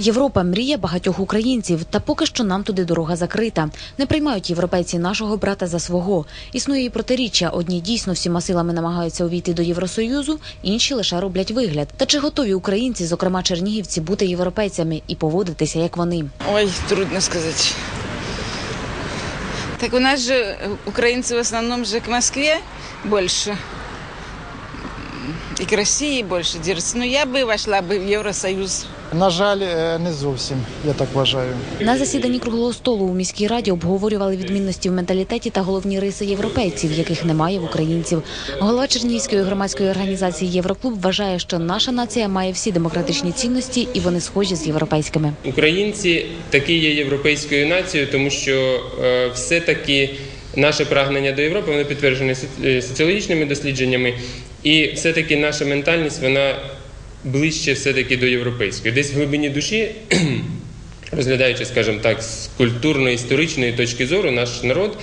Європа мрія багатьох українців, та поки що нам туди дорога закрита. Не приймають європейці нашого брата за свого. Існує і протиріччя. Одні дійсно всіма силами намагаються увійти до Євросоюзу, інші лише роблять вигляд. Та чи готові українці, зокрема чернігівці, бути європейцями і поводитися як вони? Ой, трудно сказать. Так у нас же украинцы в основном же к Москве больше. И к России больше держатся. Но я бы вошла бы в Евросоюз. На жаль, е, не зовсім, я так вважаю. На засіданні круглого столу у міській раді обговорювали відмінності в менталітеті та головні риси європейців, яких немає в українців. Голова Чернігівської громадської організації Євроклуб вважає, що наша нація має всі демократичні цінності і вони схожі з європейськими. Українці таки є європейською нацією, тому що е, все-таки наше прагнення до Європи воно підтверджене е, соціологічними дослідженнями, і все-таки наша ментальність вона ближче все-таки до європейської. Десь в глибині душі, розглядаючи, скажімо так, з культурно-історичної точки зору, наш народ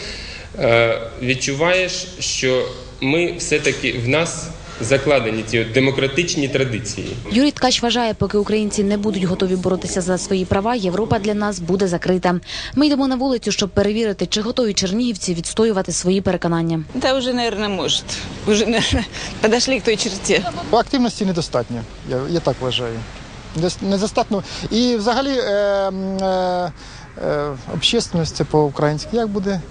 е, відчуваєш, що ми все-таки в нас закладені ці демократичні традиції. Юрій Ткач вважає, поки українці не будуть готові боротися за свої права, Європа для нас буде закрита. Ми йдемо на вулицю, щоб перевірити, чи готові чернігівці відстоювати свої переконання. Да уже, наверное, может. Уже, наверное, подошли к той черте. Активності недостатньо, я, я так вважаю. Дос- Недостатньо. І взагалі е, е, е, общественність це по-українськи як буде?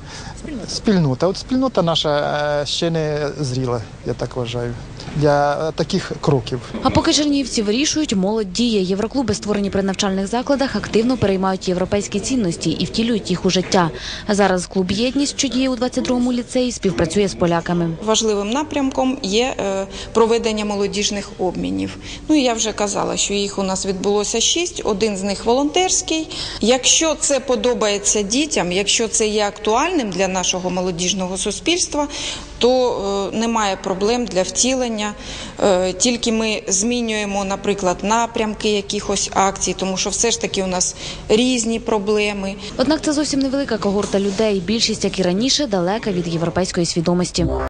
Спільнота. От спільнота наша е, ще не зріла, я так вважаю, для таких кроків. А поки чернігівці вирішують, молодь діє. Євроклуби, створені при навчальних закладах, активно переймають європейські цінності і втілюють їх у життя. А зараз клуб єдність, що діє у 22-му ліцеї, співпрацює з поляками. Важливим напрямком є е, проведення молодіжних обмінів. Ну і я вже казала, що їх у нас відбулося шість. Один з них волонтерський. Якщо це подобається дітям, якщо це є актуальним для нашого молодіжного суспільства, то е, немає проблем для втілення. Е, Тільки ми змінюємо, наприклад, напрямки якихось акцій, тому що все ж таки у нас різні проблеми. Однак це зовсім невелика когорта людей. Більшість, як і раніше, далека від європейської свідомості.